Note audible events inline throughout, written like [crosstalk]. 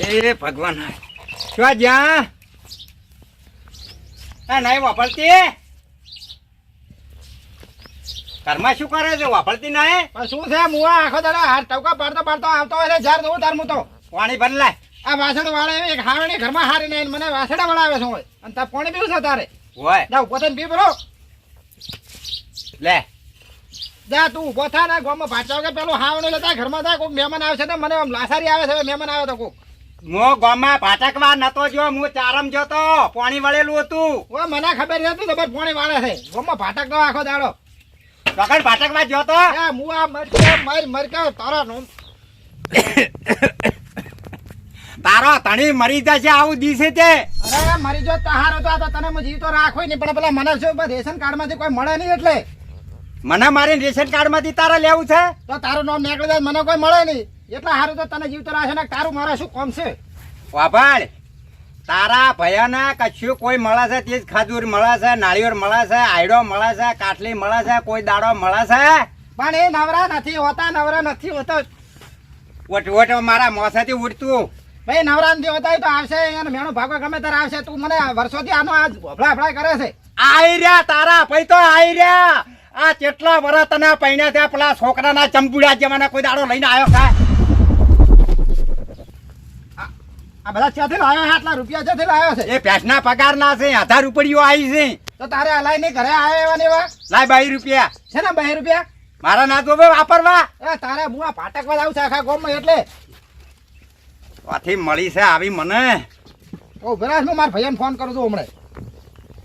એ ભગવાન. શું જ્યાં? નહીં વાપરતી? ઘરમાં શું કરે છે? વાપરતી નહીં પણ શું છે? મુવા આખો દાડો હાથ ટવકા પાડતો પાડતો આવતો હોય એટલે જાર દઉં તાર હું તો. પાણી ભરી લાય આ વાસણ વાળે એક હાવણી ઘરમાં હારી નહીં મને વાસણા વળાવે છે હોય અને તાર પાણી પીવું છે તારે? હોય જા ઊભો થઈને પી બરો લે. જા તું ઊભો થા ને ગોમાં ભાચાવ કે પેલું હાવણી લેતા ઘરમાં થાય કોઈક મહેમાન આવશે તો મને આમ લાસારી આવે છે મહેમાન આવે તો કોક. મો ગામમાં પાટકવા નતો જો હું ચારમ જોતો પાણી વળેલું હતું. ઓ મને ખબર નથી તો બસ પાણી વાળે છે. ગામમાં ભાટક તો આખો દાડો. વગર પાટકવા જોતો આ મુવા મરકે મર મરકે તારા નો તારો તણી મરી જશે આવું દીશે તે. અરે મરી જો તારો તો આ તો તને હું જીવતો રાખો નહીં પણ પેલા મને શું રેશન કાર્ડમાંથી કોઈ મળે નહીં એટલે. મને મારી રેશન કાર્ડમાંથી તારે લેવું છે? તો તારું નામ નીકળી જાય મને કોઈ મળે નહીં. એટલે સારું તો તને જીવતો રાખે ને તારું મારા શું કોમ છે? વાભાળ તારા ભયાના કશું કોઈ મળે છે તે જ ખાજુર મળે છે નાળિયેર મળે છે આયડો મળે છે કાટલી મળે છે કોઈ દાડો મળે છે? પણ એ નવરા નથી હોતા નવરા નથી હોતા. ઓટ મારા મોસાથી ઉડતું. ભાઈ નવરા નથી હોતા તો આવશે અને મેણો ભાગવા ગમે ત્યારે આવશે. તું મને વર્ષોથી આનો આ ભફળા ભફળા કરે છે. આઈ રહ્યા તારા ભાઈ તો આઈ રહ્યા. આ કેટલા વરસ તને પૈણ્યા ત્યાં પેલા છોકરાના ચંપુડા જેવાના કોઈ દાડો લઈને આવ્યો છે આ બધા ક્યાંથી લાવ્યો છે? આટલા રૂપિયા ક્યાંથી લાવ્યો છે? એ ભેંસના પગારના છે આધાર રૂપિયો આવી છે. તો તારે અલાઈ નહીં ઘરે આવ્યા એવા ને એવા? લાય બાઈ રૂપિયા. છે ને બે રૂપિયા? મારા ના તો વાપરવા. એ તારે હું આ ભાટકવા જાઉં છે આખા ગામમાં એટલે. આથી મળી છે આવી મને. ઓ વિરાજ હું મારા ભાઈને ફોન કરું છું હમણાં?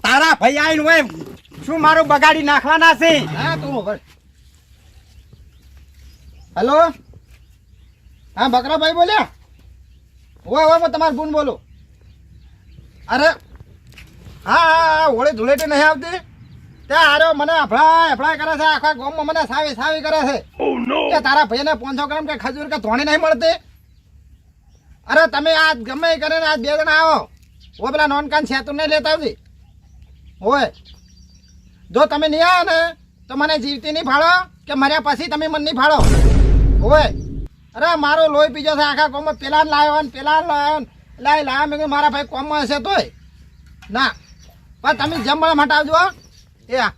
તારા ભાઈ આવીને હોય શું મારું બગાડી નાખવાના છે? હા તું હેલો હા બકરાભાઈ બોલ્યા? હોય હોય તમારું બૂન બોલું. અરે હા હા હોળી ધૂળેટી નહીં આવતી. ત્યાં આરો મને અફળાય અફળાય કરે છે આખા ગામમાં મને સાવી સાવી કરે છે. કે તારા ભાઈને પાંચસો ગ્રામ કે ખજૂર કે ધોણી નહીં મળતી? અરે તમે આ ગમે કરીને આજ બે જણા આવો. ઓ પેલા નોનકાન છેતું નહીં લેતા આવતી? હોય જો તમે નહીં આવો ને તો મને જીવતી નહીં ફાળો કે મર્યા પછી તમે મને નહીં ફાળો હોય અરે મારો લોહી પીજો છે આખા કોમમાં પેલા લાવ્યો ને પેલા ને લાવ્યો ને લાય લાવ્યા મેં કીધું મારા ભાઈ કોમમાં હશે તોય. ના. પણ તમે જમવા માટે મટાવજો હો. એ આ.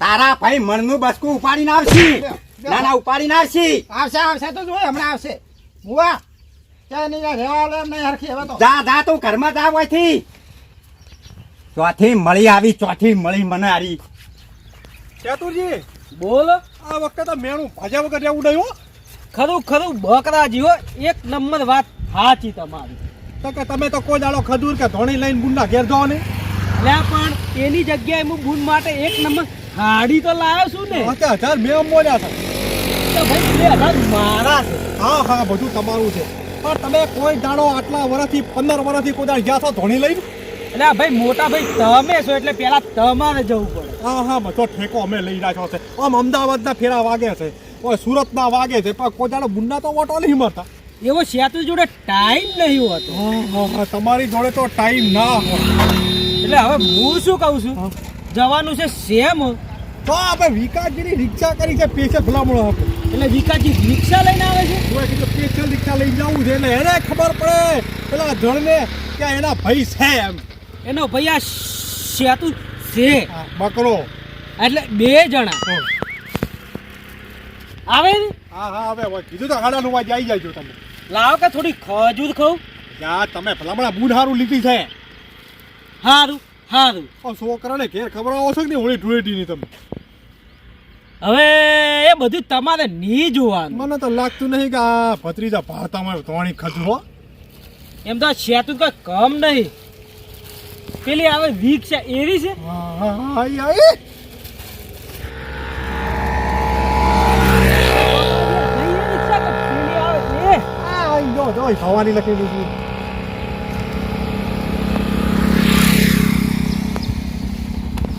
તારા ભાઈ મનનું બસકું ઉપાડીને આવશી. ના ના ઉપાડીને આવશી. આવશે આવશે તો જોઈ હમણાં આવશે. મુવા જાય, જા જા તું ઘરમાં જા હોયથી ચોથી મળી આવી ચોથી મળી મને આરી ચતુરજી બોલ. આ વખતે તો મેણું ભાજા વગર રહેવું નહીં હો. ખરું ખરું બકરા જીવો એક નંબર વાત સાચી તમારી. તો કે તમે તો કોઈ દાડો ખજૂર કે ધોણી લઈને બુંડા ઘેર જાઓ ને? એટલે પણ એની જગ્યાએ હું બૂન માટે એક નંબર હાડી તો લાવ્યો છું ને. હા, હજાર મેં બોલ્યા છે. તો ભાઈ બે હજાર મારા છે. હા હા બધું તમારું છે. પણ તમે કોઈ દાડો આટલા વર્ષથી પંદર વર્ષથી કોઈ દાડો ગયા છો ધોણી લઈને? એટલે ભાઈ મોટા ભાઈ તમે છો એટલે પેલા તમારે જવું પડે. હા હા બધો ઠેકો અમે લઈ રાખ્યો છે. આમ અમદાવાદના ફેરા વાગે છે. ઓય સુરતના વાગે છે પણ કોઈ દાડો બુંડા તો ઓટો નહીં મળતા એવો સેતુ જોડે ટાઈમ નહીં હોતો. તમારી જોડે તો ટાઈમ ના હોય. એટલે હવે હું શું કહું છું? જવાનું છે સેમ. તો આપણે વિકાસજીની રિક્ષા કરી છે પેશે ભલામણો આપણે એટલે વિકાસજી રિક્ષા લઈને આવે છે? કોઈ કીધું પેશલ રિક્ષા લઈને જવું છે. એટલે એને ખબર પડે પેલા ધણને કે એના ભાઈ છે એમ. એનો ભાઈ આ સેતુ છે. બકરો. એટલે બે જણા. આવે ને? હા હવે હવે કીધું તો હાડા નું વાગે આવી જાય તમે લાવો કે થોડી ખજૂર ખાવ યા તમે ભલામણા બૂન હારું લીધી છે. હારું હારું. પણ છોકરાને ઘેર ખબર આવો છો કે નહીં? ધૂળેટી ની તમે? હવે એ બધું તમારે નહીં જોવાનું. મને તો લાગતું નહીં કે આ ભત્રીજા ભારતામાં ધોણી ખજૂરો એમ તો શેતું કઈ કમ નહીં. પેલી આવે વીક છે એરી છે? હા હા હા આઈ, આઈ. પેલી રિક્ષા કે પેલી આવે એ આ આઈ જો જો ભવાની લખેલું છે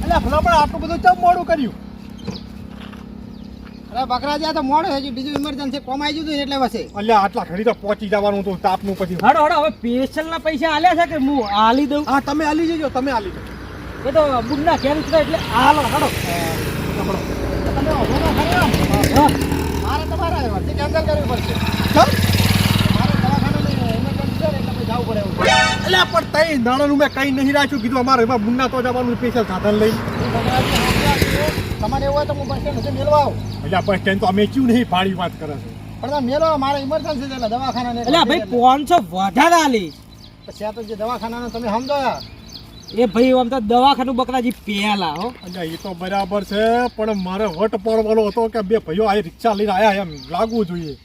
એટલે ભલામણ આટલું બધું ચમ મોડું કર્યું? અરે બકરા જ્યાં તો મોડું હજી બીજું ઇમરજન્સી કોમ આવી ગયું હતું એટલે વસે. અલ્યા આટલા ઘડી તો પહોંચી જવાનું હતું તાપનું પછી. હડો હડો હવે પેશલ પૈસા આલ્યા છે કે હું આલી દઉં? હા તમે આલી જજો તમે આલી દો એ તો બુડના ઘેર ઉતરે એટલે આલો હડો તમે. મારે તમારે કેન્સલ કરવી પડશે ચમ મારે દવાખાને લઈને emergency અલ્યા પણ તઈ નાણાનું મેં કંઈ નહીં રાખ્યું. કીધું અમારે એમાં મુન્ના તો જવાનું સ્પેશિયલ સાધન લઈ તમારે એવું હોય તો હું બસ સ્ટેન્ડ સુધી મેળવા આવું. અલ્યા બસ સ્ટેન્ડ તો અમે ક્યું નહીં પાડી વાત કરે છે. પણ તમે મેળવો મારે ઇમરજન્સી છે એટલે દવાખાના એટલે ભાઈ પાંચસો વધારે આલી. પછી આ તો જે દવાખાનાનો તમે સમજો એ ભાઈ આમ તો દવાખાનું બકરાજી પેલા હો. અલ્યા એ તો બરાબર છે પણ મારે વટ પડવાનો હતો કે બે ભાઈઓ આ રિક્ષા લઈને આયા એમ લાગવું જોઈએ.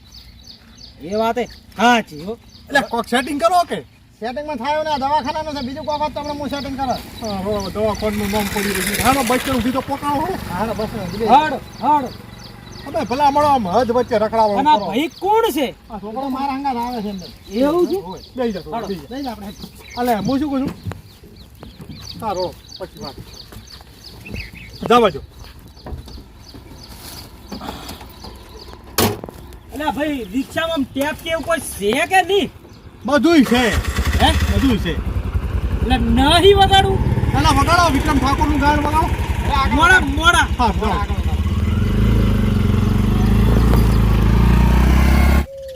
એ વાત સાચી હો. એટલે કોક સેટિંગ કરો કે? સેટિંગમાં થાય ને દવાખાનાનું છે. બીજું કોક તમને તો હું સેટિંગ કરો. હા, દવાખાનું નામ પડી રહ્યું હાલો સ્ટેન્ડ સુધી તો પોકાણો હો. હાલો બસ હડ હડ. અમે ભલા મળો આમ હદ વચ્ચે અને ભાઈ કોણ છે? આ છોકરો મારા હંગા આવે છે એવું છે? બેસી જા. આપણે. અલે હું શું કહું છું? હા પછી વાત. જવા જો. એટલે ભાઈ રિક્ષામાં આમ ટેપ કે એવું કોઈ છે કે નહીં? બધુંય છે. હે? બધુંય છે. એટલે નહીં વગાડું? પેલા વગાડો વિક્રમ ઠાકોરનું ગાયન વગાડો. મોડા મોડા. હા વગાડો.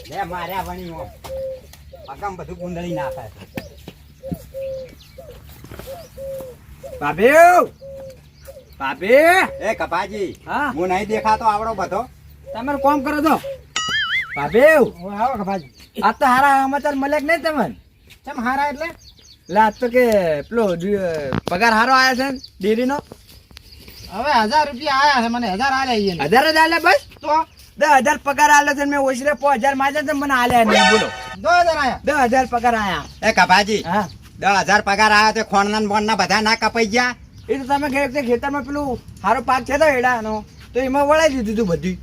લે માર્યા વણી હો પગમ બધું ગુંદળી નાખે. ભાભી ભાભી એ કપાજી. હા? હું નહીં દેખાતો આવડો બધો. તમે કોમ કરો છો ભાભી હવે આવો કે ભાજી આ તો હારા સમાચાર મળે કે નહીં તમને? ચમ હારા એટલે? એટલે આ તો કે પેલો પગાર હારો આવ્યો છે ને ડેરીનો? હવે હજાર રૂપિયા આવ્યા છે મને હજાર આલે હજાર જ આલે બસ? તો? દસ હજાર પગાર આલે છે ને મેં ઓછરે પાંચ હજાર માજે છે મને આલ્યા નહીં બોલો. દો હજાર આવ્યા દસ હજાર પગાર આવ્યા એ કપાજી હા. દસ હજાર પગાર આવ્યા તે ખોણના બોણના બધા ના કપાઈ ગયા. એ તો તમે ખેતરમાં પેલું સારો પાક છે તો એડાનો તો એમાં વળાઈ દીધું તું બધું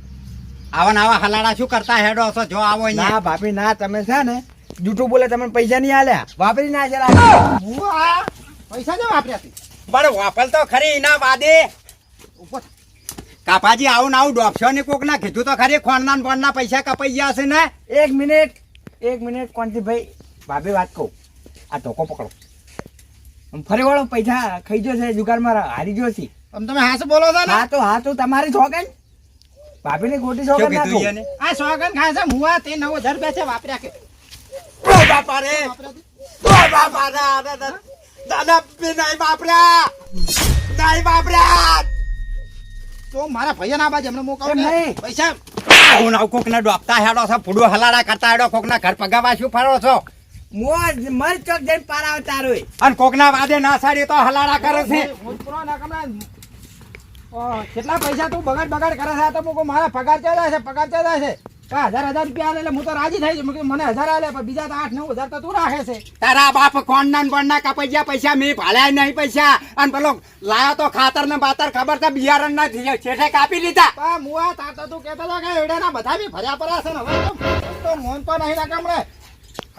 આવા ને આવા હલાડા શું કરતા હેડો છો? જો આવો ના ભાભી ના તમે છે ને જૂઠું બોલે તમને પૈસા નહીં આલ્યા વાપરી ના જરા પૈસા જો વાપર્યા પણ વાપલ તો ખરી ના વાદે. કાપાજી આવું ને આવું ડોપશો ને કોક ના. કીધું તો ખરી ખોણના ને બોણના પૈસા કપાઈ ગયા છે ને? એક મિનિટ એક મિનિટ કોણથી ભાઈ? ભાભી વાત કહું. આ ધોકો પકડો. આમ ફરી વળો પૈસા ખાઈ ગયો છે જુગારમાં હારી ગયો છે. તમે હાસ બોલો છો ને? હા તો હા તો તમારી છોકન ભાભીની ની ગોટી કીધું નાખો. એને આ સોગન ખાય છે હું આ તે નવ હજાર રૂપિયા છે વાપર્યા કે ઓ બાપા રે ઓ બાપા રે દાદા બી નહીં વાપર્યા. નહીં વાપર્યા. તો મારા ભૈયા ના બાજુ એમને કહું નહીં. પૈસા હું ના કોક ને ડોપતા હેડો છો ફૂડો હલાડા કરતા હેડો કોક ના ઘર પગાવા શું ફરો છો? મોજ મર ચોક જઈને પાર રોય. તારો અને કોક ના વાદે ના સાડી તો હલાડા કરે છે ભોજપુરો ના કમરા ઓ, કેટલા પૈસા તું બગાડ બગાડ કરે છે? તો મૂકો મારા પગાર ચાલે છે પગાર ચાલે છે. હજાર હજાર રૂપિયા આલે એટલે હું તો રાજી થઈ છું મને હજાર આલે પણ બીજા તો આઠ નવ હજાર તો તું રાખે છે. તારા બાપ કોણ ના કોણ ના કપાઈ ગયા પૈસા મેં ભાલ્યા નહીં પૈસા. અને પેલો લાયો તો ખાતર ને બાતર ખબર છે? બિયારણ ના છેઠે કાપી લીધા. મુઆ તા તો તું કેતો કે એડાના બધા બી ભર્યા પરા છે ને. હવે તો મોન તો નહીં રાખે હમણે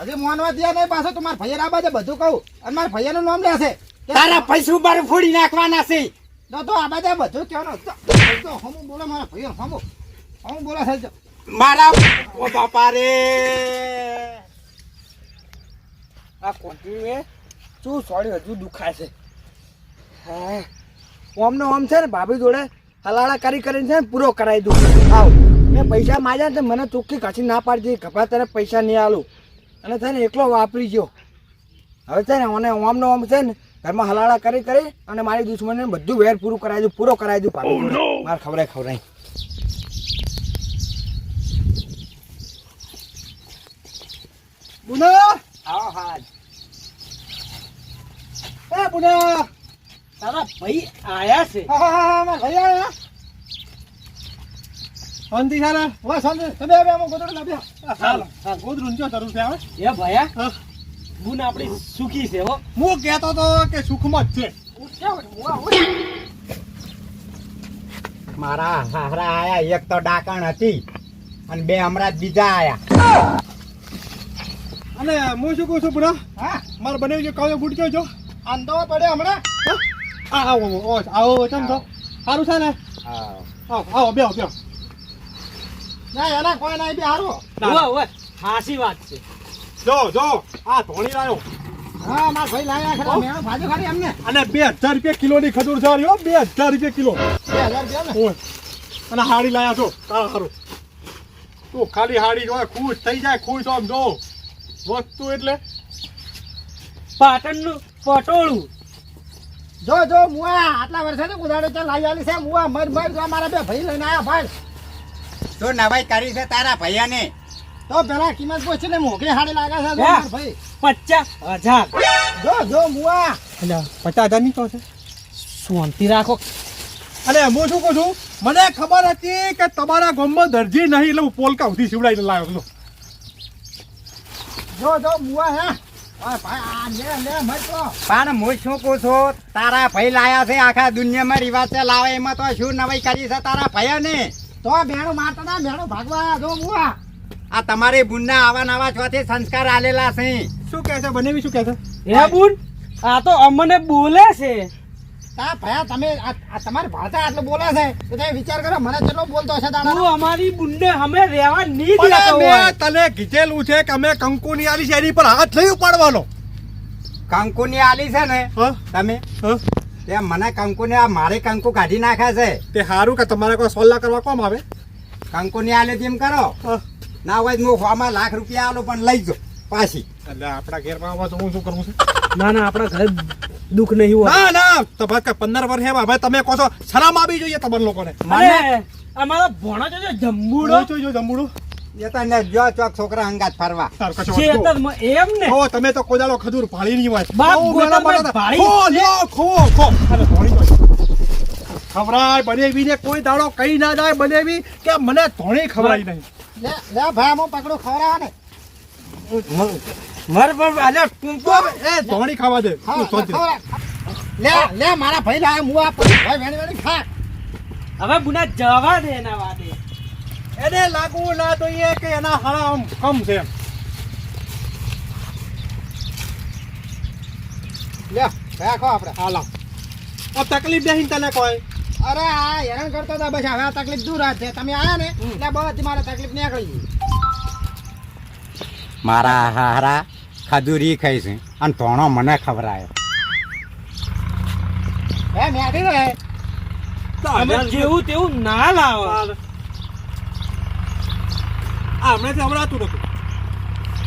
હજી મોનવા દે નહીં પાછો તું મારા ભૈયા બાજે બધું કહું. અને મારા ભૈયાનું નામ લે છે તારા પૈસા બાર ફોડી નાખવાના છે. તો તો આ બાજે બધું કહેવાનું તો હમું બોલે મારા ભૈયા હમું. હમું બોલો મારા ઓ આ કોન્ટી એ શું સોડી હજુ દુખાય છે? હા. ઓમ ઓમ છે ને ભાભી જોડે હલાળા કરી કરીને છે ને પૂરો કરાવી દઉં. આવ. મેં પૈસા માગ્યા ને મને ચોખ્ખી કાચી ના પાડી ગભા તને પૈસા નહીં આલું. અને છે એકલો વાપરી ગયો. હવે છે ને મને ઓમ ને ઓમ છે ને ઘરમાં હલાળા કરી કરી અને મારી દુશ્મનને બધું વેર પૂરું કરાવી દઉં પૂરો કરાવી દઉં પાકું મારે ખવડાય ખવડાય. બુનો! આવો હાલ. એ બુનો! તારા ભાઈ આયા છે. હા હા હા મારા ભૈયા આયા. શાંતિ ખાને વા શાંતિ. તમે હવે ગોદડું લાવ્યા. હાલો હા. ગોદરું જો જરૂર છે આવે એ ભયા હા. બુન આપણી સુખી છે હો. હું કહેતો તો કે સુખમાં જ છે. મારા હારા આયા એક તો ડાકણ હતી અને બે હમણાં બીજા આયા. અને હું શું કહું છું બુરા હા? મારે બનાવી જો કાળો ગુટક્યો જો. આંધો પડે હમણાં. આ આવો આવો આવો ચમ છો? સારું છે ને? આવો. આવો બેહો બેહો. ના એના કોઈ ના બી ઓવે હાસી વાત છે. જો જો આ ધોણી લાયો. હા મારા ભાઈ લાયા ખરા મેં ભાજી ખાલી એમને. અને બે હજાર રૂપિયા કિલોની ખજૂર છે હો બે હજાર રૂપિયા કિલો. બે હજાર રૂપિયા ને અને હાડી લાયા છો તારા હારું. તું ખાલી હાડી જોય ખુશ થઈ જાય ખુશ આમ જો. વસ્તુ એટલે પાટણનું પટોળું. જો જો મુઆ આટલા વર્ષે તો ઉદાડો ચાલ લાવી આલી છે મુઆ મર મર જો મારા બે ભાઈ લઈને આયા ભાઈ. તો નવાઈ કરી છે તારા ભૈયાને તો પેલા કિંમત પૂછે ને મોઘી હાડી લાગે છે ભાઈ. પચાસ હજાર. જો જો મુઆ. એટલે પચાસ હજારની તો છે? શાંતિ રાખો. અરે હું શું કહું છું? મને ખબર હતી કે તમારા ગામમાં દરજી નહીં એટલે હું પોલકા સુધી સીવડાવીને લાવ્યો જો જો મુઆ હે. ભાઈ પણ હું શું કહું છું? તારા ભાઈ લાયા છે આખા દુનિયામાં રિવાજ લાવે એમાં તો શું નવાઈ કરી છે તારા ભૈયાને તો ભેણું મારતા ભેણું ભાગવા જો મુઆ. આ તમારી બુનના આવા નવા ચોથી સંસ્કાર આલેલા છે. શું કહે છે? બનેવી શું કહે છે? હે બુન? આ તો અમને બોલે છે. તા ભયા તમે આ આ તમારી ભાષા આટલું બોલે છે? તો તમે વિચાર કરો મને કેટલો બોલતો હશે દાડા તું અમારી બુનને અમે રહેવા નહીં દેતો હોય. મેં તને કીધેલું છે કે અમે કંકુની આલી છે એની પર હાથ નહીં ઉપાડવાનો. કંકુની આલી છે ને હા? તમે? હા? તે મને કંકુને આ મારે કંકુ કાઢી નાખે છે. તે સારું કે તમારે કોઈ સોલ્લા કરવા કોમ આવે? કંકુની આલે તેમ કરો. હા. ના હોય હું ફોમાં લાખ રૂપિયા આલો પણ લઈ જો પાછી. એટલે આપણા ઘેરમાં આવવા તો હું શું કરવું છે? ના ના આપણા ઘર દુઃખ નહીં હોય. ના ના તમારે કે પંદર વર્ષ હે ભાઈ તમે કહો છો શરમ આવી જોઈએ તમારા લોકોને. મને અરે અમારો ભોણો છે જે જંબુડો. ને જો ચોક છોકરા હંગાત ફરવા. એમ ને? તમે તો કોદાળો ખજૂર ભાળી નહીં હોય. બાપ. ભાળી ખો લ્યો ખો ખો. બનેવી ખવરાય બનેવીને કોઈ દાડો કઈ ના જાય બનેવી કે મને ધોણી ખવરાઈ નહીં લે લે ભાઈ હું પકડું ખવડાવવા ને. મર પર ટૂંકો એ ધોણી ખાવા દે. તું. લે લે મારા ભાઈ લાયા મુઆ ભાઈ વેણી વેણી ખા. હવે ગુના જવા દે એના વાદે એને લાગવું ના જોઈએ કે એના હાડા આમ કમ છે એમ. લે ભાઈ ખો આપણે આ લાવ આ તકલીફ નહીં તને કોઈ. અરે આ હેરાન કરતો હતા બસ હવે આ તકલીફ દૂર છે. તમે આયા ને એટલે બધી મારે તકલીફ નીકળી ગઈ. મારા હારા ખજૂરી ખાઈ છે અને ધોણો મને ખવરાયો હે મેડી રે અમે જેવું તેવું ના લાવો. આ સંભળાતું નતું.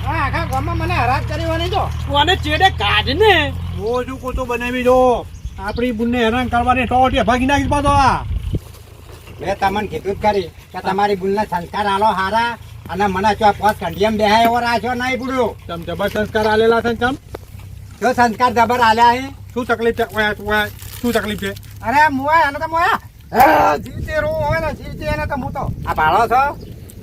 હા આખા ગામમાં મને હરાજ કરી હોવાની તો. કોને ચેડે કાઢ ને હું કોતો બનાવી દો આપણી બુનને હેરાન કરવાની ટોટિયા ભાગી નાખી પાછો આ. મેં તમને કીધું જ ખરી કે તમારી બુનના સંસ્કાર આલો હારા અને મને જો પાંચ કંડિયમ બેહાય એવો રાખ્યો નહીં બુડ્યો તમ જબર સંસ્કાર આલેલા છે તમ જો સંસ્કાર જબર આલ્યા હે? શું તકલીફ છે? ઓય, ઓય, શું તકલીફ છે? અરે મુઆ એને તો મોયા. જીવતે રો હોય ને જીવતે એને તો હું તો. આ ભાળો છો?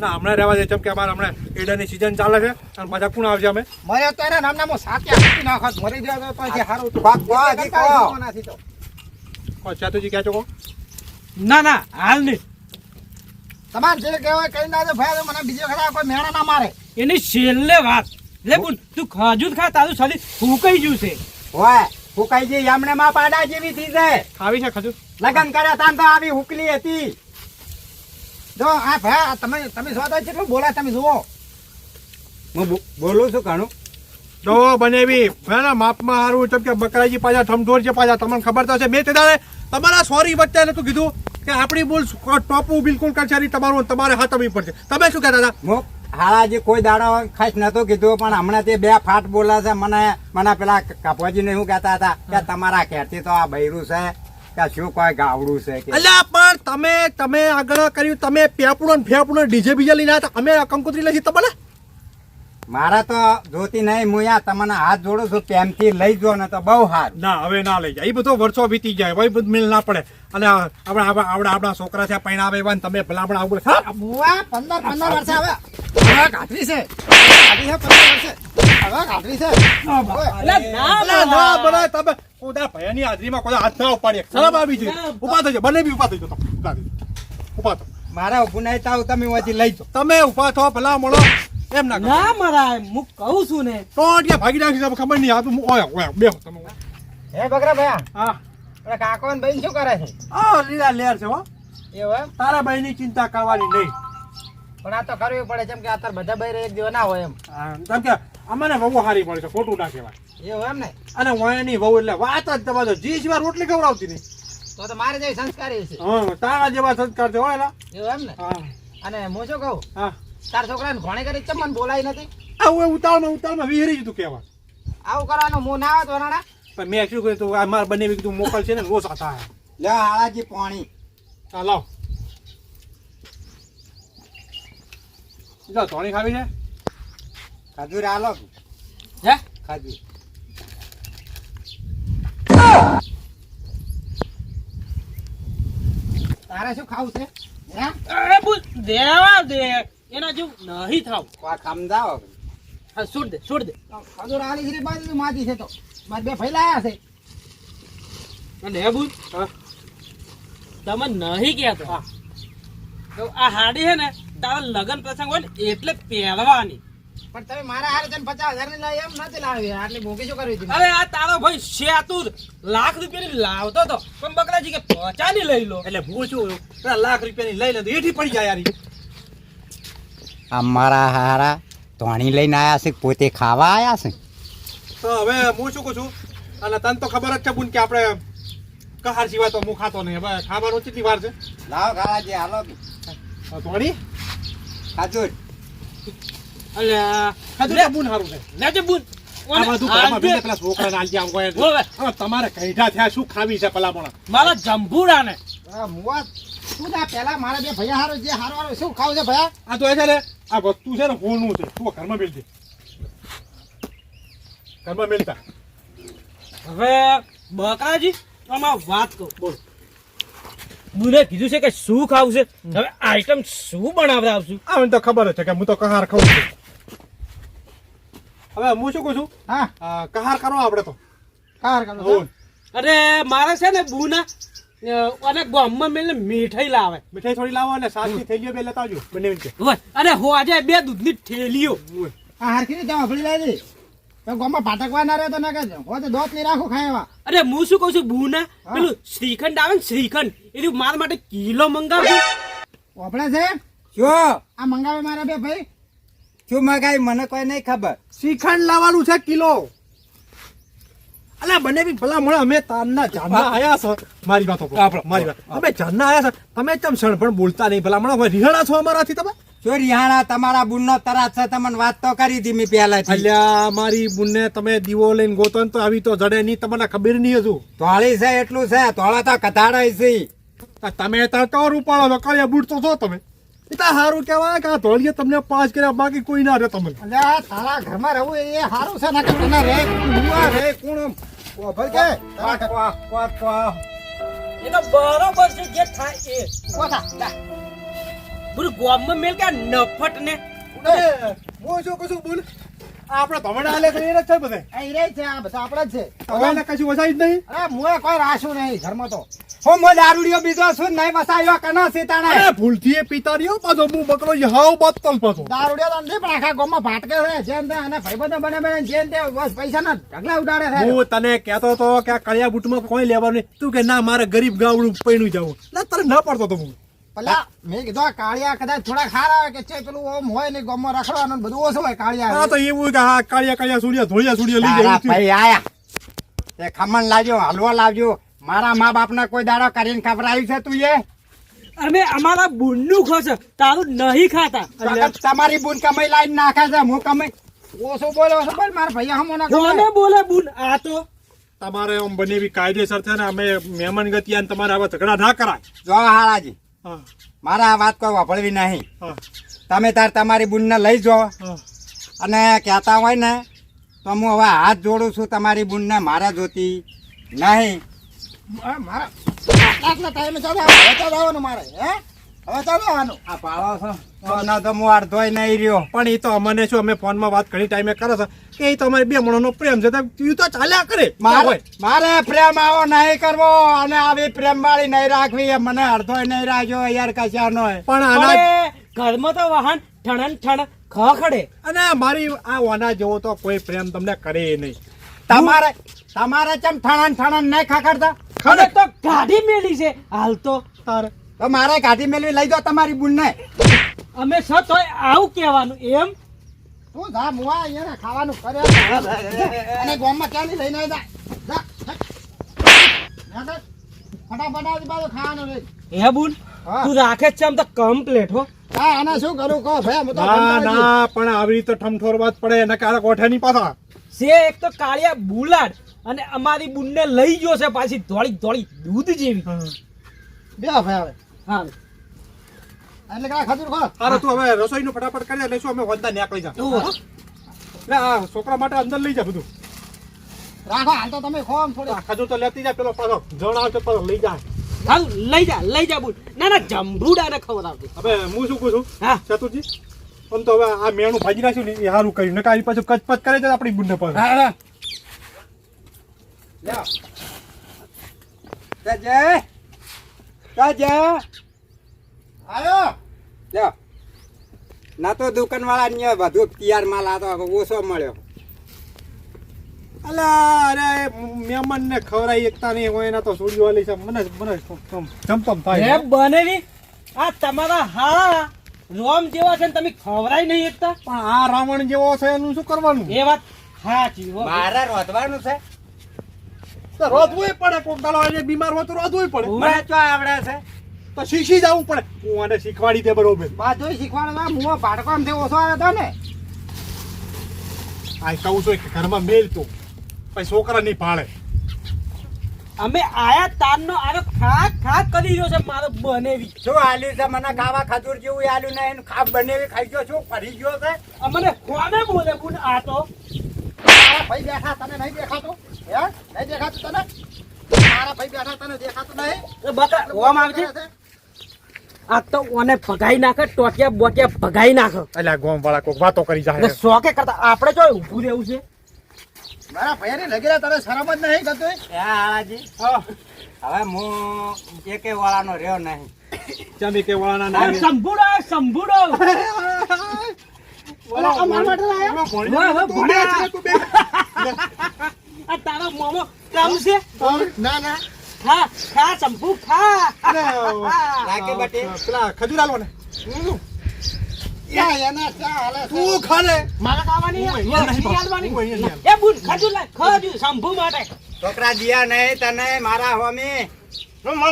ના હમણાં રહેવા દે છે કે અમારે હમણાં એડાની સિઝન ચાલે છે અને પાછા કોણ આવશે અમે? મરે તો એના નામના હું સાત્યા આપી નાખત. મરી ગયો તો પછી કહો, હજી કહો. નથી તો. કોઈ ચાતુજી ક્યાં છો કો ના ના હાલ નહીં. તમારે જે કહેવાય કઈ ના દે ભાઈ મને બીજો ખરા કોઈ મેળા ના મારે. એની છેલ્લે વાત. લે બુન તું ખજૂર ખા તારું શરીર ફૂંકાઈ ગયું છે. હોય ફૂકાઈજી યામણે માં પાડા જેવી થઈ છે ખાવી છે ખાજુ લગન કર્યા તાન તો આવી હુકલી હતી. જો આ ભાઈ તમે તમે સ્વાદ કેટલું બોલા તમે જુઓ. હું બોલું છું કાણું તો બને બનેવી ના માપમાં સારું ચમ કે બકરાજી પાછા ઠમઠોર છે પાછા તમને ખબર તો છે મેં તે દાડે તમારા સોરી વચ્ચે નતું કીધું કે આપણી બોલ ટોપવું બિલકુલ કરશે નહીં તમારું તમારે હાથવી પડશે. તમે શું કહેતા હતા? હું જે કોઈ દાડો ખાસ નતો કીધું પણ હમણાં તે બે ફાટ બોલા છે મને મને પેલા કપોજીને શું કહેતા હતા કે તમારા ઘેરથી તો આ બૈરું છે કે શું કોઈ ગાવડું છે કે? અલ્યા પણ તમે તમે આગળ કર્યું તમે પેપડો ને ફેપડો ડીજે બીજે લઈને આવ્યા અમે કંકોત્રી લઈ તમને મારા તો જોતી નહીં હું યા તમને હાથ જોડો છું પ્રેમથી લઈ જો ને તો બહુ હાથ. ના હવે ના લઈ જાય. એ બધો વર્ષો વીતી જાય ભાઈ બધું મિલ ના પડે. અને આપણા આપણા આપણા આપણા છોકરા છે પૈણા આવે તમે આવું હા? બુઆ પંદર પંદર વર્ષે હવે હવે છે. ગાંઠવી છે પંદર વર્ષે. હવે ગાંઠવી છે. ના ના બાબા. તમે કોદા ભયાની હાજરીમાં કોદા હાથ ના ઉપાડીએ. આવી ઊભા થજો બંને બી ઊભા થજો તમે. ઊભા ઊભા થો મારા ઉભું નહીં તમે લઈ જાઓ. તમે ઊભા થો ભલા મળો. એમ ના ના મરાય હું કહું છું ને. તો ત્યાં ભાગી નાખી ખબર નહીં આ તો હું- ઓય ઓય બેહો તમે. હે બકરા ભાઈ હા. કાકો ને ભાઈ શું કરે છે? આ લીલા લેર છે હો. એવું તારા ભાઈની ચિંતા કરવાની નહીં. પણ આ તો કરવી પડે જેમ કે અત્યારે બધા ભાઈ એક દિવસ ના હોય એમ કેમ કે અમને વહુ હારી મળે છે ખોટું ના કહેવાય. એવું એમ ને? અને વયની વહુ એટલે વાત જ તમારે જી સિવાય રોટલી ખવડાવતી નહીં. તો તો મારે જેવી સંસ્કારી છે હા તારા જેવા સંસ્કાર છે હોય એવું એમ ને? અને હું શું કહું? હા. તાર છોકરાને ઘણી કરી ચમ મને બોલાય નથી? આવું હું ઉતાળમાં ઉતાળમાં વિહરી જતું કહેવાય. આવું કરવાનું હું ના આવે તો રાણા પણ મેં શું કહ્યું તું મારે બંને કીધું મોકલ છે ને રોજ હતા લે હાળાજી પાણી. લાવ. જાઓ ધોણી ખાવી છે? ખજૂર આલો હે? ખજૂર. તારે શું ખાવું છે? હે? દેવા દે. એના જેવું નહીં થાવ. કોઈ સમજાવો હા છોડ દે છોડ દે. ખજૂર આલી શ્રી બાજુ માજી છે તો. મારે બે ફૈલાયા છે. અને હે બુન તમે નહીં કહેતો તો આ હાડી છે ને તારા લગ્ન પ્રસંગ હોય ને એટલે પહેરવાની. પણ તમે મારા હારે તને પચાસ હજારની લાવી એમ નથી લાવી. આટલી ભોગી શું કરવી હતી? અરે આ તારો ભાઈ શેતુર લાખ રૂપિયાની લાવતો તો. પણ બકરાજી કે પચાની લઈ લો. એટલે હું શું લાખ રૂપિયાની લઈ લે તો એથી પડી જાય યારી આ મારા હારા ધોણી લઈને આવ્યા છે પોતે ખાવા આવ્યા છે? તો હવે હું શું કહું છું? અને તને તો ખબર જ છે બુન કે આપણે કહાર સિવાય તો હું ખાતો નહીં. હવે ખાવાનું કેટલી વાર છે? લાવો જે હાલો. ધોણી? ખજૂર બુન હારું છે. લેજે બુન. તમારે કઈઢા થયા શું ખાવી છે પેલા પણ મારા જંભુડાને ને શું પેલા મારા બે ભૈયા હારો જે હારો હારો શું ખાવું છે ભૈયા? આ તો એ છે ને આ વસ્તુ છે ને હોનું છે. તું ઘરમાં મેળ ઘરમાં મેળતા હવે બકાજી આમાં વાત કહું બોલ. બુને કીધું છે કે શું ખાવું છે? હવે આઈટમ શું બનાવડાવશું? આ મને તો ખબર છે કે હું તો કહાર ખાઉં છું. હવે હું શું કહું છું? હા. કહાર કરો આપણે તો. કહાર કરો. અરે મારે છે ને બુના અને ગામમાં મેલે મીઠાઈ લાવે. મીઠાઈ થોડી લાવો અને સાચી થેલીઓ બે લેતા આવજો બંને મિનિટ અરે હો આજે બે દૂધની થેલીઓ. આ હારખી ને ત્યાં અભળી લાવી તો ગામમાં ભાટકવા ના રહે તો ના કહેજો હો તો દોત નહીં રાખો ખાય એવા. અરે હું શું કહું છું બુના પેલું શ્રીખંડ આવે ને શ્રીખંડ એનું મારા માટે કિલો મંગાવજો. આપણે છે? જો. આ મંગાવે મારા બે ભાઈ. શું મગાઈ મને કોઈ નહીં ખબર. શ્રીખંડ લાવવાનું છે કિલો. અલા મને બી ભલા મળે અમે તારના જાનના આયા છો. મારી વાતો મારી વાત. અમે જાનના આયા છો. તમે ચમ સણ પણ બોલતા નહીં? ભલા મળે રિહાણા છો અમારાથી તમે? જો રિહાણા તમારા બુનનો તરાત છે તમને વાત તો કરી હતી મેં પહેલાથી. અલ્યા મારી બુનને તમે દીવો લઈને ગોતન તો આવી તો જડે નહીં તમને ખબર નહીં હજુ. ધોળી છે એટલું છે. ધોળા તો કથાડાય છે. તમે તો રૂપાળો છો કાળિયા બૂટ તો છો તમે. એ તો સારું કહેવાય કે આ ધોળીએ તમને પાંચ કર્યા બાકી કોઈ ના રહે તમને. એટલે આ તારા ઘરમાં રહેવું એ સારું છે ના કે તને રે. મુવા રે કોણ ઓભર કે તારા. એ તો બરોબર છે જે થાય એ. કોથા, બુર ગોમ મેલ કે નફટ ને હું શું કશું બોલ? આપણે ધમડા આલે છે એ જ છે બધે. એ રે છે આ બધા આપણા જ છે. હવે કશું વસાઈ જ નહીં. અરે મુએ કોઈ રાશું નહીં ઘરમાં તો. હું મો દારૂડિયો બીજો છું નહીં વસાયો કનો સીતાને. અરે ભૂલથી એ પિતા રહ્યો પાછો હું બકરો હાવ બત્તલ પાછો. દારૂડિયા તો નથી પણ આખા ગોમાં ભાટકે છે જેમ તે અને ભાઈબંધો બને બને જેમ તે બસ પૈસાના ઢગલા ઉડાડે છે. હું તને કહેતો તો કે કળિયા બૂટમાં કોઈ લેવાનું નહીં. તું કે ના મારે ગરીબ ગાવડું પૈણું જવું. ના તને ના પડતો તો હું. પેલા મેં કીધું આ કાળિયા કદાચ થોડા ખારા હોય કે છે પેલું ઓમ હોય ને ગામમાં રખડવાનું બધું ઓછું હોય કાળિયા હા તો એવું કે હા કાળિયા કાળિયા સુડિયા ધોળિયા સુડિયા લઈ જાય ભાઈ આયા. તે ખમણ લાવજો હલવા લાવજો. મારા મા બાપને કોઈ દાડો કરીને ખવડાવ્યું છે તું એ? અમે અમારા બુનનું ખોશે તારું નહીં ખાતા. તમારી બુન કમાઈ લાઈન નાખે છે હું કમાઈ ઓછો બોલે ઓછો બોલ મારા ભાઈ હમો ના કોને બોલે બુન? આ તો તમારે આમ બને એવી કાયદેસર છે ને અમે મહેમાન ગતિ અને તમારે આવા ઝઘડા ના કરાય. જો હારાજી મારા આ વાત કોઈ વાપરવી નહીં. તમે તાર તમારી બુનને લઈ જાઓ અને કહેતા હોય ને તો હું હવે હાથ જોડું છું તમારી બુનને મારા જોતી નહીં. મારા આટલા ટાઈમે ચાલો હવે ચાલો આવવાનું મારે હે? હવે ચાલો આવવાનું આ પાડો છો. તો તો હું અડધોય નહીં રહ્યો. પણ એ તો અમને શું અમે ફોનમાં વાત ઘણી ટાઈમે કરો છે. કે એ તો અમારે બે મણનો પ્રેમ છે. તો તો ચાલ્યા કરે. મારે મારે પ્રેમ આવો નહીં કરવો અને આવી પ્રેમ વાળી નહીં રાખવી એ મને અડધોય નહીં રાખ્યો યાર કશાનો પણ આના ઘરમાં તો વાહન ઠણન ઠણ ખખડે અને મારી આ ઓના જેવો તો કોઈ પ્રેમ તમને કરે નહીં. તમારે તમારે ચમ ઠણન ઠણન નહીં ખખડતા? અમે તો ગાડી મેલી છે. હાલ તો તારે. તો મારે ગાડી મેળવી લઈ દો તમારી બુન ને અમે સત હોય આવું કહેવાનું એમ? તું જા મુવા અહીંયા ખાવાનું કરે. અને ગોમમાં ક્યાં લઈને આવી જા. ફટાફટ બાજુ ખાવાનું લઈ. હે બુન? હા. તું રાખે છે આમ તો કમ્પ્લેટ હો. હા આના શું કરું? કહો ભાઈ અમે તો ના ના પણ આવી રીતે ઠમઠોર વાત પડે એને કારણે ઓઠે નહીં પાછા. છે એક તો કાળિયા બુલાડ. અને અમારી બુનને લઈ ગયો છે પાછી ધોળી ધોળી દૂધ જેવી. બે ભાઈ હવે હા એટલે કા ખજૂર ખો અરે તું હવે રસોઈનું ફટાફટ કરી લઈશું અમે વંદા નીકળી જા. એટલે આ છોકરા માટે અંદર લઈ જા બધું. રાખો હાલ તો તમે ખો આમ થોડી. આ ખજૂર તો લેતી જા પેલો પાછો જણ આવે તો પાછો લઈ જા. હાલ લઈ જા લઈ જા બુટ ના ના જંબુડાને ખવડાવજો હવે હું શું કહું છું હા. ચતુરજી આમ તો હવે આ મેણું ભાજી નાખ્યું ને એ સારું કર્યું. નકા પાછું કચપચ કરે છે આપણી બુનને પર હા, હા. લ્યો. જજે. જજે. આયો લ્યો. ના તો દુકાન વાળા બધું તૈયાર માલ આ ઓછો મળ્યો. અલા અરે મહેમાન ને ખવડાવી એકતા નહીં હોય એના તો સુડિયો વાલી છે. મને મને હે થાય બનેવી. આ તમારા હા રોમ જેવા છે ને તમે ખવરાય નહીં એકતા. પણ આ રાવણ જેવો છે એનું શું કરવાનું? એ વાત હા હો. મારા રોધવાનું છે. તો રોધવુંય પડે કોક દાડો આજે બીમાર હોય તો રોધવું પડે. મને ચો આવડે છે? તો શીખી જવું પડે. હું આને શીખવાડી દે બરોબર. બધું શીખવાડવા મુઓ ભાડકો આમ થી ઓછો આવ્યો હતો ને. આ કહું છું કે ઘરમાં મેલ તું. પછી છોકરા નહીં પાડે અમે આયા તારનો આરો ખાક ખાક કરી રહ્યો છે મારો બનેવી. જો આલ્યું છે? મને ખાવા ખજૂર જેવું આલ્યું ને એનું ખાક બનેવી ખાઈ ગયો છું ફરી ગયો છે. અમને કોને બોલે કુન આ તો. ભાઈ બેઠા તમે નહીં દેખાતું? હે? નહીં દેખાતું તને? મારા ભાઈ બેઠા તને દેખાતું નહીં. બકા ઓમ આવજે. આ તો ઓને ભગાઈ નાખે ટોટિયા બોટિયા ભગાઈ નાખે. એટલે ગોમ વાળા કોક વાતો કરી એટલે જાય શોકે કરતા આપણે જો ઊભું રહેવું છે? મારા ભાઈ ને લગેલા તારે શરમ જ નહીં કરતો એ હાલાજી. હવે હું એકે વાળાનો રહ્યો નહીં. ચમી કે વાળાના નામે? સંભુડો સંભુડો. ઓલા માટે. [laughs] આ તારો મોમો કામ છે? ના ના. ખા ખા ચંપુ ખા. અરે, [laughs] બટે. પેલા ખજૂર આલો ને. તું ખાલે. મારા ખાવાની હું નહીં. હું આલવાની. એ બુન ખજૂર લાય. ખજૂર શંભુ માટે. છોકરા દિયા નહીં તને મારા હોમી.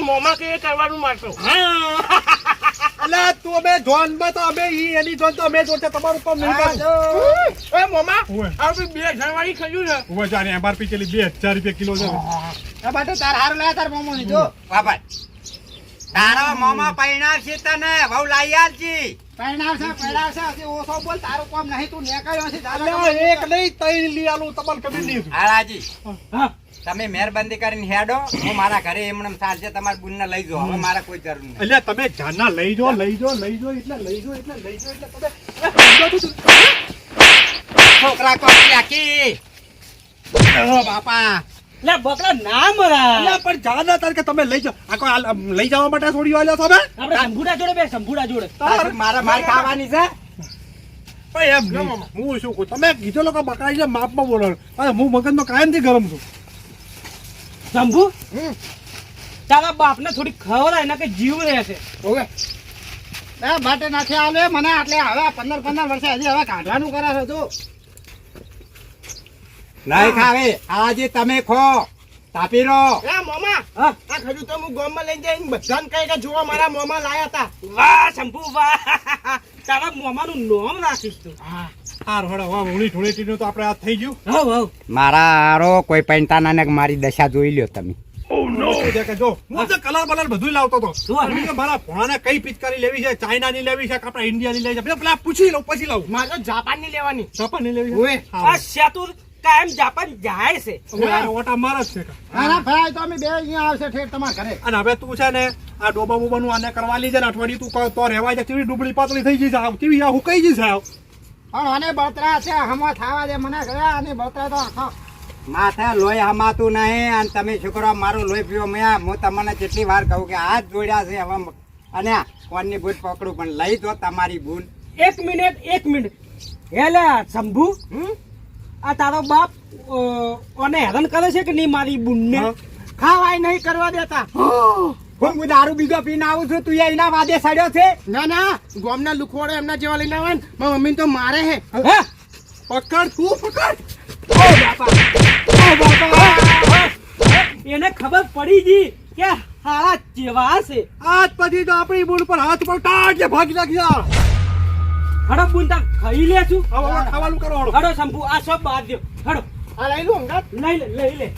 મોમાં કે કરવાનું મારતો હા. [laughs] અલા તું અમે જોનમાં તો અમે ઈ એની જોન તો અમે જોન છે તમારું કામ નહીં. એ મોમા આ બી બે જણવાળી ખજૂર છે. ઓવે જાને એમઆરપી કેલી બે હજાર રૂપિયા કિલો છે. આ બાટો તાર હાર લાયા તાર મોમો ની જો બાપા તારો મોમાં પૈણાવશે તને. બહુ લાઈ આલજી પરણાવશે પરણાવશે. હજી ઓછો બોલ તારું કામ નહીં તું નેકાયો હશે અલા, એક નહીં ત્રણ લઈ આલું તમારે કદી નહીં હાલાજી તમે મહેરબાની કરીને હેડો. હું મારા ઘરે એમણે ચાલશે તમારા બુનને લઈ જાઓ. હવે મારા કોઈ જરૂર નહીં એટલે તમે જાના લઈ જો લઈ જો લઈ જો એટલે લઈ જો એટલે લઈ જો એટલે તમે છોકરા કોકી બાપા. લે બકરા ના મરા અલા, પણ જાના તાર કે તમે લઈ જાઓ. આ કોઈ લઈ જવા માટે થોડી વાલ્યો છો આપણે શંભુડા જોડે બે શંભુડા જોડે. તાર. મારે મારે ખાવાની છે. પણ એમ હું શું કહું? તમે કીધો લોકો બકરાઈ છે માપમાં બોલો અરે હું મગજનો કાયમથી ગરમ છું. શંભુ? તારા બાપને થોડી ખબર હોય ને કે જીવ રહેશે ઓકે. એ બાટે નથી આવે મને આટલે હવે પંદર પંદર વર્ષે હજી હવે કાઢવાનું કરે છે તું. નહીં ખાવે. આજે તમે ખો. તાપી રહો. મોમા આ ખજુ તો હું ગામમાં લઈ જઈને બધાને કહી કે જોવા મારા મોમા લાયા હતા વાહ શંભુ વાહ. તારા મોમાનું નામ રાખીશ તું. હાર હળો વાહ ઉળી ધૂળેટીનું તો આપણે આ થઈ ગયું. હા હવ. મારા આરો કોઈ પૈંતાના ને મારી દશા જોઈ લ્યો તમે. છે કે જો હું તો કલર બલર બધું લાવતો મેં મારા ભોણાને કઈ પિચકારી લેવી છે? ચાઇના ની લેવી છે કે આપણે ઇન્ડિયા ની લેવી છે? પેલા પૂછી લઉં પછી લાવું મારે તો જાપાનની લેવાની. જાપાનની લેવી. છે? આ હા. શેતુર કાયમ જાપાન જાય છે. ઓટા મારા જ છે ના ના ભાઈ તો અમે બે અહીંયા આવશે ઠેઠ તમારા ઘરે. અને હવે તું છે ને આ ડોબા બોબા આને કરવા લી ને અઠવાડિયું તું તો રહેવા જાય કેવી ડુબળી પાતળી થઈ ગઈ છે આવ કેવી આ હુકાઈ ગઈ છે આવ. પણ અને બળતરા છે હમો થાવા દે મને ઘરે અને બળતરા તો આખો. માથે લોહી હમાતું નહીં અને તમે છોકરો મારું લોહી પીવો મેં હું તમને કેટલી વાર કહું કે હાથ જોડ્યા છે હવે અને કોનની ભૂલ પકડું પણ લઈ દો તમારી ભૂલ એક મિનિટ એક મિનિટ. હેલા શંભુ. આ તારો બાપ ઓને હેરાન કરે છે કે નહીં મારી બુનને? ખાવાય નહીં કરવા દેતા. હું. હું દારૂ બીજો પીને આવું છું તું એના વાદે સડ્યો છે? ના ના. ગોમના લુખવાડો એમના જેવા લઈને આવે ને. મારી મમ્મી તો મારે હે? પકડ તું પકડ. ઓ બાપા. ઓ બાપા. એને ખબર પડી ગઈ કે હા જેવા છે. આજ પછી તો આપણી બુન પર હાથ પર ટાટ ભાગી નાખ્યા. હડો પૂંતા ખાઈ લે છું ખાવાનું કરો હડો. હડો શંભુ આ સબ બહાર દો હડો. આ લઈ લો અંગાત. લઈ લે લઈ લે.